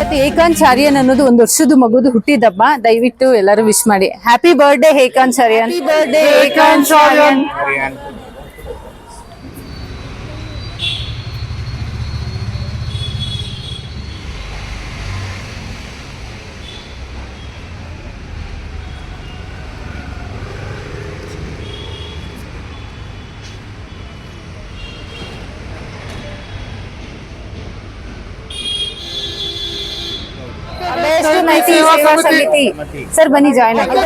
ಇವತ್ತು ಏಕಾಂತ್ ಅನ್ನೋದು ಒಂದು ವರ್ಷದ ಮಗುದು ಹುಟ್ಟಿದಬ್ಬ ದಯವಿಟ್ಟು ಎಲ್ಲರೂ ವಿಶ್ ಮಾಡಿ. ಹ್ಯಾಪಿ ಬರ್ಡೇ ಏಕಾಂತ್ ಚಾರಿಯನ್ ಬರ್ಡೇ ಏಕಾಂತ್ ಸೇವಾ ಸಮಿತಿ. ಸರ್ ಬನ್ನಿ ಜಾಯ್ನ್ ಆಗಿ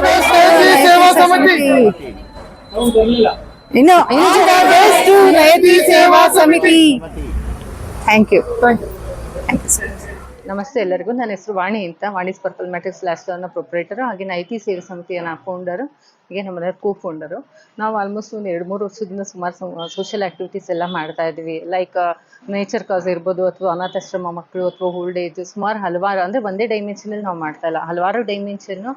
ಸೇವಾ ಸಮಿತಿ. ಇನ್ನು best ನಯತಿ Seva Samiti. Thank you ನಮಸ್ತೆ ಎಲ್ಲರಿಗೂ. ನನ್ನ ಹೆಸರು ವಾಣಿ ಅಂತ. ವಾಣಿ ಪರ್ಪಲ್ ಮ್ಯಾಟ್ರಿಕ್ಸ್ ಲ್ಯಾಸ್ಟರ್ನ ಪ್ರೊಪ್ರೇಟರ್ ಹಾಗೆ ನೈತಿ ಸೇವಾ ಸಮಿತಿಯ ಫೌಂಡರು ಹಾಗೆ ನಮ್ಮ ಕೋ ಫೌಂಡರು ನಾವು ಆಲ್ಮೋಸ್ಟ್ ಒಂದು ಎರಡು ಮೂರು ವರ್ಷದಿಂದ ಸುಮಾರು ಸೋಷಿಯಲ್ ಆ್ಯಕ್ಟಿವಿಟೀಸ್ ಎಲ್ಲ ಮಾಡ್ತಾ ಇದ್ವಿ. ಲೈಕ್ ನೇಚರ್ ಕಾಸ್ ಇರ್ಬೋದು ಅಥವಾ ಅನಾಥಾಶ್ರಮ ಮಕ್ಕಳು ಅಥವಾ ಓಲ್ಡ್ ಏಜ್ ಸುಮಾರು ಹಲವಾರು, ಅಂದರೆ ಒಂದೇ ಡೈಮೆನ್ಷನಲ್ಲಿ ನಾವು ಮಾಡ್ತಾ ಇಲ್ಲ. ಹಲವಾರು ಡೈಮೆನ್ಷನ್ನು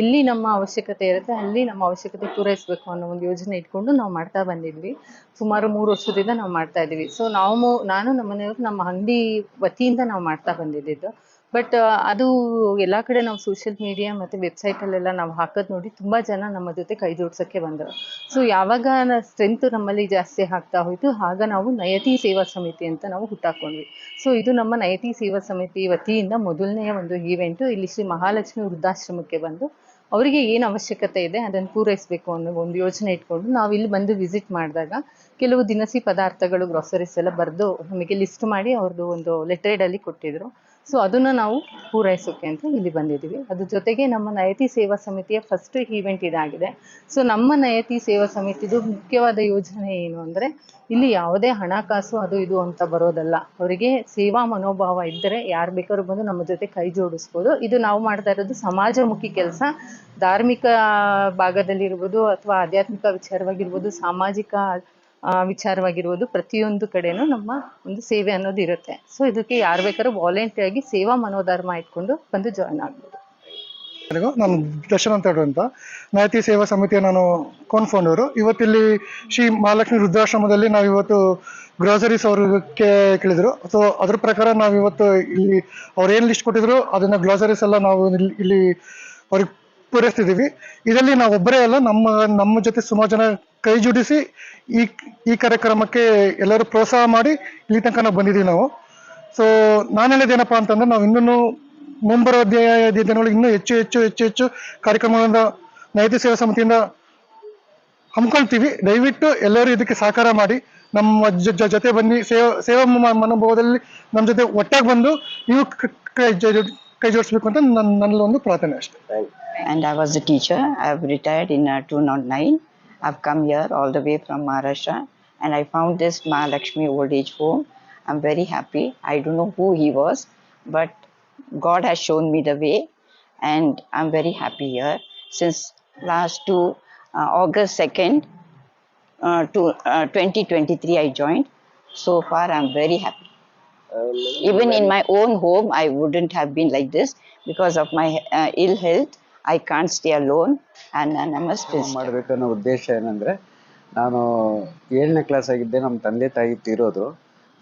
ಇಲ್ಲಿ ನಮ್ಮ ಅವಶ್ಯಕತೆ ಇರುತ್ತೆ, ಅಲ್ಲಿ ನಮ್ಮ ಅವಶ್ಯಕತೆ ಪೂರೈಸಬೇಕು ಅನ್ನೋ ಒಂದು ಯೋಜನೆ ಇಟ್ಕೊಂಡು ನಾವು ಮಾಡ್ತಾ ಬಂದಿದ್ವಿ. ಸುಮಾರು ಮೂರು ವರ್ಷದಿಂದ ನಾವು ಮಾಡ್ತಾ ಇದ್ದೀವಿ. ಸೊ ನಾವು ನಾನು, ನಮ್ಮ ಮನೆಯವರು ನಮ್ಮ ಅಂಗಡಿ ವತಿಯಿಂದ ನಾವು ಮಾಡ್ತಾ ಬಂದಿದ್ದು. ಬಟ್ ಅದು ಎಲ್ಲ ಕಡೆ ನಾವು ಸೋಷಿಯಲ್ ಮೀಡಿಯಾ ಮತ್ತು ವೆಬ್ಸೈಟಲ್ಲೆಲ್ಲ ನಾವು ಹಾಕೋದು ನೋಡಿ ತುಂಬ ಜನ ನಮ್ಮ ಜೊತೆ ಕೈ ಜೋಡ್ಸೋಕ್ಕೆ ಬಂದರು. ಸೊ ಯಾವಾಗ ಸ್ಟ್ರೆಂತ್ ನಮ್ಮಲ್ಲಿ ಜಾಸ್ತಿ ಆಗ್ತಾ ಹೋಯಿತು, ಆಗ ನಾವು ನಯತಿ ಸೇವಾ ಸಮಿತಿ ಅಂತ ನಾವು ಹುಟ್ಟಾಕೊಂಡ್ವಿ. ಸೊ ಇದು ನಮ್ಮ ನಯತಿ ಸೇವಾ ಸಮಿತಿ ವತಿಯಿಂದ ಮೊದಲನೆಯ ಒಂದು ಈವೆಂಟು ಇಲ್ಲಿ ಶ್ರೀ ಮಹಾಲಕ್ಷ್ಮಿ ವೃದ್ಧಾಶ್ರಮಕ್ಕೆ ಬಂದು ಅವರಿಗೆ ಏನು ಅವಶ್ಯಕತೆ ಇದೆ ಅದನ್ನು ಪೂರೈಸಬೇಕು ಅನ್ನೋ ಒಂದು ಯೋಜನೆ ಇಟ್ಕೊಂಡು ನಾವು ಇಲ್ಲಿ ಬಂದು ವಿಸಿಟ್ ಮಾಡಿದಾಗ ಕೆಲವು ದಿನಸಿ ಪದಾರ್ಥಗಳು ಗ್ರಾಸರೀಸ್ ಎಲ್ಲ ಬರೆದು ನಮಗೆ ಲಿಸ್ಟ್ ಮಾಡಿ ಅವ್ರದ್ದು ಒಂದು ಲೆಟ್ರೇಡಲ್ಲಿ ಕೊಟ್ಟಿದ್ರು. ಸೊ ಅದನ್ನು ನಾವು ಪೂರೈಸೋಕೆ ಅಂತ ಇಲ್ಲಿ ಬಂದಿದ್ದೀವಿ. ಅದ್ರ ಜೊತೆಗೆ ನಮ್ಮ ನಯತಿ ಸೇವಾ ಸಮಿತಿಯ ಫಸ್ಟ್ ಈವೆಂಟ್ ಇದಾಗಿದೆ. ಸೊ ನಮ್ಮ ನಯತಿ ಸೇವಾ ಸಮಿತಿದು ಮುಖ್ಯವಾದ ಯೋಜನೆ ಏನು ಅಂದರೆ, ಇಲ್ಲಿ ಯಾವುದೇ ಹಣಕಾಸು ಅದು ಇದು ಅಂತ ಬರೋದಲ್ಲ. ಅವರಿಗೆ ಸೇವಾ ಮನೋಭಾವ ಇದ್ದರೆ ಯಾರು ಬೇಕಾದ್ರೂ ಬಂದು ನಮ್ಮ ಜೊತೆ ಕೈ ಜೋಡಿಸ್ಬೋದು. ಇದು ನಾವು ಮಾಡ್ತಾ ಇರೋದು ಸಮಾಜಮುಖಿ ಕೆಲಸ. ಧಾರ್ಮಿಕ ಭಾಗದಲ್ಲಿರ್ಬೋದು ಅಥವಾ ಆಧ್ಯಾತ್ಮಿಕ ವಿಚಾರವಾಗಿರ್ಬೋದು, ಸಾಮಾಜಿಕ ವಿಚಾರವಾಗಿರ್ಬೋದು ಪ್ರತಿಯೊಂದು ಕಡೆನೂ ನಮ್ಮ ಒಂದು ಸೇವೆ ಅನ್ನೋದು ಇರುತ್ತೆ. ಸೊ ಇದಕ್ಕೆ ಯಾರು ಬೇಕಾದ್ರೂ ಆಗಿ ಸೇವಾ ಮನೋಧರ್ಮ ಇಟ್ಕೊಂಡು ಬಂದು ಜಾಯ್ನ್ ಆಗ್ಬೋದು. ನಾನು ದರ್ಶನ್ ಅಂತ ಹೇಳುವಂತ ಸೇವಾ ಸಮಿತಿಯ ನಾನು ಕೋನ್ಫೌಂಡರು ಇವತ್ತಿಲ್ಲಿ ಶ್ರೀ ಮಹಾಲಕ್ಷ್ಮಿ ವೃದ್ಧಾಶ್ರಮದಲ್ಲಿ ನಾವು ಇವತ್ತು ಗ್ರಾಸರೀಸ್ ಅವ್ರಿಗೆ ಕೇಳಿದ್ರು. ಸೊ ಅದ್ರ ಪ್ರಕಾರ ನಾವು ಇವತ್ತು ಇಲ್ಲಿ ಅವ್ರು ಏನು ಲಿಸ್ಟ್ ಕೊಟ್ಟಿದ್ರು ಅದನ್ನ ಗ್ರೋಸರೀಸ್ ಎಲ್ಲ ನಾವು ಇಲ್ಲಿ ಅವ್ರಿಗೆ ಪೂರೈಸ್ತಿದ್ದೀವಿ. ಇದರಲ್ಲಿ ನಾವು ಒಬ್ಬರೇ ಅಲ್ಲ, ನಮ್ಮ ನಮ್ಮ ಜೊತೆ ಸುಮಾರು ಜನ ಕೈ ಜೋಡಿಸಿ ಈ ಈ ಕಾರ್ಯಕ್ರಮಕ್ಕೆ ಎಲ್ಲರೂ ಪ್ರೋತ್ಸಾಹ ಮಾಡಿ ಇಲ್ಲಿ ತನಕ ನಾವು ಬಂದಿದ್ದೀವಿ ನಾವು. ಸೊ ನಾನು ಹೇಳಿದೇನಪ್ಪ ಅಂತಂದ್ರೆ ನಾವು ಇನ್ನೂ ಮುಂಬರುವ ದಿನಗಳು ಇನ್ನೂ ಹೆಚ್ಚು ಹೆಚ್ಚು ಹೆಚ್ಚು ಹೆಚ್ಚು ಕಾರ್ಯಕ್ರಮಗಳಿಂದ ನೈತಿಕ ಸೇವಾ ಸಮಿತಿಯಿಂದ ಹಮ್ಮಿಕೊಳ್ತೀವಿ. ದಯವಿಟ್ಟು ಎಲ್ಲರೂ ಇದಕ್ಕೆ ಸಹಕಾರ ಮಾಡಿ, ನಮ್ಮ ಜೊತೆ ಬನ್ನಿ. ಸೇವಾ ಸೇವಾ ಮನೋಭಾವದಲ್ಲಿ ನಮ್ಮ ಜೊತೆ ಒಟ್ಟಾಗಿ ಬಂದು ನೀವು ಕ- ಜೋಡಿಸ್ಬೇಕು ಅಂತ ನನ್ನ ನನ್ನಲ್ಲಿ ಒಂದು ಪ್ರಾರ್ಥನೆ ಅಷ್ಟೇ. And I was a teacher. I've retired in uh, 209. I've come here all the way from Maharashtra and I found this Mahalakshmi old age home. I'm very happy. I don't know who he was, but God has shown me the way and I'm very happy here. Since last two, uh, August 2nd uh, to uh, 2023, I joined. So far, I'm very happy. Even in my own home, I wouldn't have been like this because of my uh, ill health. I can't stay alone and a spinster. ಮಾಡಬೇಕು ಅನ್ನೋ ಉದ್ದೇಶ ಏನಂದ್ರೆ, ನಾನು ಏಳನೇ class ಆಗಿದ್ದೆ ನಮ್ಮ ತಂದೆ ತಾಯಿ ತೀರೋದು.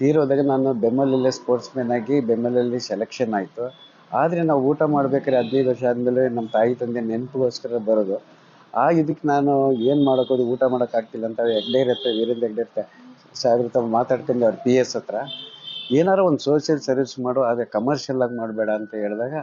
ತೀರೋದಾಗ ನಾನು ಬೆಮ್ಮಲಲ್ಲೇ ಸ್ಪೋರ್ಟ್ಸ್ ಮ್ಯಾನ್ ಆಗಿ ಬೆಮ್ಮಲಲ್ಲಿ ಸೆಲೆಕ್ಷನ್ ಆಯಿತು. ಆದರೆ ನಾವು ಊಟ ಮಾಡ್ಬೇಕಾದ್ರೆ ಹದಿನೈದು ವರ್ಷ ಆದಮೇಲೆ ನಮ್ಮ ತಾಯಿ ತಂದೆ ನೆನಪಿಗೋಸ್ಕರ ಬರೋದು. ಆ ಇದಕ್ಕೆ ನಾನು ಏನು ಮಾಡೋಕ್ಕೋದು, ಊಟ ಮಾಡೋಕ್ಕಾಗ್ತಿಲ್ಲ ಅಂತ ಹೆಗ್ಡೆ ಇರುತ್ತೆ, ವೀರೇಂದ್ರ ಹೆಗ್ಡೆ ಇರುತ್ತೆ. ಸಾವಿರ ತಾವು ಮಾತಾಡ್ಕೊಂಡು ಅವ್ರ ಪಿ ಎಸ್ ಹತ್ರ. ಏನಾರ ಒಂದು ಸೋಷಿಯಲ್ ಸರ್ವಿಸ್ ಮಾಡು, ಆದರೆ ಕಮರ್ಷಿಯಲ್ ಆಗಿ ಮಾಡಬೇಡ ಅಂತ ಹೇಳಿದಾಗ,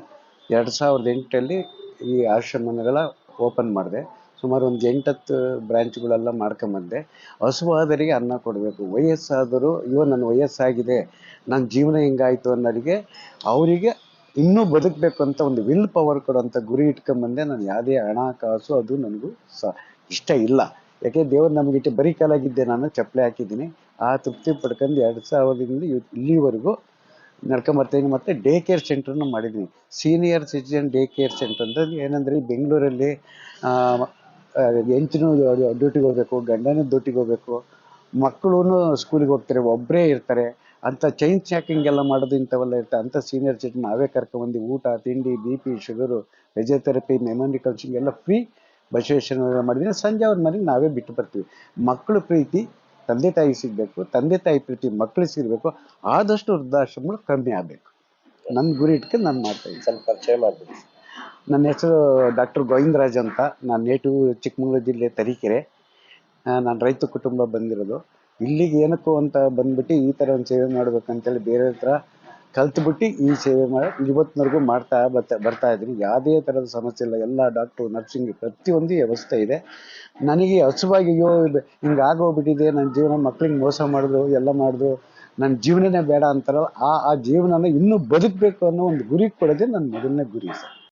ಎರಡು ಸಾವಿರದ ಎಂಟರಲ್ಲಿ ಈ ಆಶ್ರಮಗಳ ಓಪನ್ ಮಾಡಿದೆ. ಸುಮಾರು ಒಂದು ಎಂಟತ್ತು ಬ್ರ್ಯಾಂಚ್ಗಳೆಲ್ಲ ಮಾಡ್ಕೊಂಬಂದೆ. ಹಸುವಾದರಿಗೆ ಅನ್ನ ಕೊಡಬೇಕು. ವಯಸ್ಸಾದರೂ ಅಯ್ಯೋ ನನ್ನ ವಯಸ್ಸಾಗಿದೆ. ನನ್ನ ಜೀವನ ಹೆಂಗಾಯಿತು? ಅನ್ನೋರಿಗೆ ಅವರಿಗೆ ಇನ್ನೂ ಬದುಕಬೇಕು ಅಂತ ಒಂದು ವಿಲ್ ಪವರ್ ಕೊಡೋಂಥ ಗುರಿ ಇಟ್ಕೊಂಬಂದೆ ನಾನು ಯಾವುದೇ ಹಣ, ಕಾಸು ಅದು ನನಗೂ ಸ ಇಷ್ಟ ಇಲ್ಲ. ಯಾಕೆ ನಮಗೆ ನಮಗಿಟ್ಟು ಬರೀ ಕಾಲಾಗಿದ್ದೆ, ನಾನು ಚಪ್ಪಲಿ ಹಾಕಿದ್ದೀನಿ. ಆ ತೃಪ್ತಿ ಪಡ್ಕೊಂಡು ಎರಡು ಸಾವಿರದಿಂದ ಇವ್- ಇಲ್ಲಿವರೆಗೂ ನಡ್ಕೊಂಬರ್ತೀನಿ. ಮತ್ತು ಡೇ ಕೇರ್ ಸೆಂಟ್ರನ್ನು ಮಾಡಿದ್ದೀನಿ senior citizen day care centre ಅಂತಂದ್ರೆ ಏನಂದರೆ ಬೆಂಗಳೂರಲ್ಲಿ ಹೆಂಚಿನ ಡ್ಯೂಟಿಗೆ ಹೋಗ್ಬೇಕು, ಗಂಡನೂ ಡ್ಯೂಟಿಗೆ ಹೋಗ್ಬೇಕು. ಮಕ್ಕಳು ಸ್ಕೂಲಿಗೆ ಹೋಗ್ತಾರೆ ಒಬ್ಬರೇ ಇರ್ತಾರೆ. ಅಂಥ ಚೈನ್ ಚಾಕಿಂಗ್ ಎಲ್ಲ ಮಾಡೋದು ಇಂಥವೆಲ್ಲ ಇರ್ತಾರೆ ಅಂಥ ಸೀನಿಯರ್ ಸಿಟಿ ನಾವೇ ಕರ್ಕೊಂಬಂದು ಊಟ, ತಿಂಡಿ B P sugar physiotherapy memory counselling ಎಲ್ಲ ಫ್ರೀ ಬಸವೇಶ್ವರ ಮಾಡಿದ್ರೆ ಸಂಜೆ ಅವ್ರ ಮನೆಗೆ ನಾವೇ ಬಿಟ್ಟು ಬರ್ತೀವಿ. ಮಕ್ಕಳು ಪ್ರೀತಿ ತಂದೆ ತಾಯಿ ಸಿಗಬೇಕು ತಂದೆ ತಾಯಿ ಪ್ರೀತಿ ಮಕ್ಕಳು ಸಿಗಬೇಕು ಆದಷ್ಟು ವೃದ್ಧಾಶ್ರಮಗಳು ಕಮ್ಮಿ ಆಗಬೇಕು. ನನ್ನ ಗುರಿ ಇಟ್ಕೊಂಡು ನಾನು ಮಾಡ್ತೀನಿ. ಸ್ವಲ್ಪ ಪರಿಚಯ ಮಾಡ್ತೀನಿ ನನ್ನ ಹೆಸರು ಡಾಕ್ಟರ್ ಗೋವಿಂದರಾಜ್ ಅಂತ. ನಾನು ನೇಟಿವ್ ಚಿಕ್ಕಮಗಳೂರು ಜಿಲ್ಲೆ ತರೀಕೆರೆ. ನಾನು ರೈತ ಕುಟುಂಬ ಬಂದಿರೋದು. ಇಲ್ಲಿಗೆ ಏನಕ್ಕೂ ಅಂತ ಬಂದ್ಬಿಟ್ಟು ಈ ಥರ ಒಂದು ಸೇವೆ ಮಾಡಬೇಕಂತೇಳಿ ಬೇರೆ ಹತ್ರ ಕಲ್ತ್ಬಿಟ್ಟು ಈ ಸೇವೆ ಮಾಡಿ ಇವತ್ತಿನವರೆಗೂ ಮಾಡ್ತಾ ಬರ್ತಾ ಬರ್ತಾ ಇದ್ದೀನಿ ಯಾವುದೇ ಥರದ ಸಮಸ್ಯೆ ಇಲ್ಲ. ಎಲ್ಲ ಡಾಕ್ಟ್ರು, ನರ್ಸಿಂಗ್ ಪ್ರತಿಯೊಂದು ವ್ಯವಸ್ಥೆ ಇದೆ. ನನಗೆ ಹಸುವಾಗಿ ಅಯ್ಯೋ ಹಿಂಗೆ ಆಗೋಗ್ಬಿಟ್ಟಿದೆ. ನನ್ನ ಜೀವನ ಮಕ್ಳಿಗೆ ಮೋಸ ಮಾಡಿದ್ರು, ಎಲ್ಲ ಮಾಡಿದ್ರು. ನನ್ನ ಜೀವನನೇ ಬೇಡ ಅಂತಾರಲ್ಲ, ಆ ಆ ಜೀವನನ ಇನ್ನೂ ಬದುಕಬೇಕು ಅನ್ನೋ ಒಂದು ಗುರಿ ಕೊಡೋದೇ ನನ್ನ ಮೊದಲನೇ ಗುರಿ ಸರ್.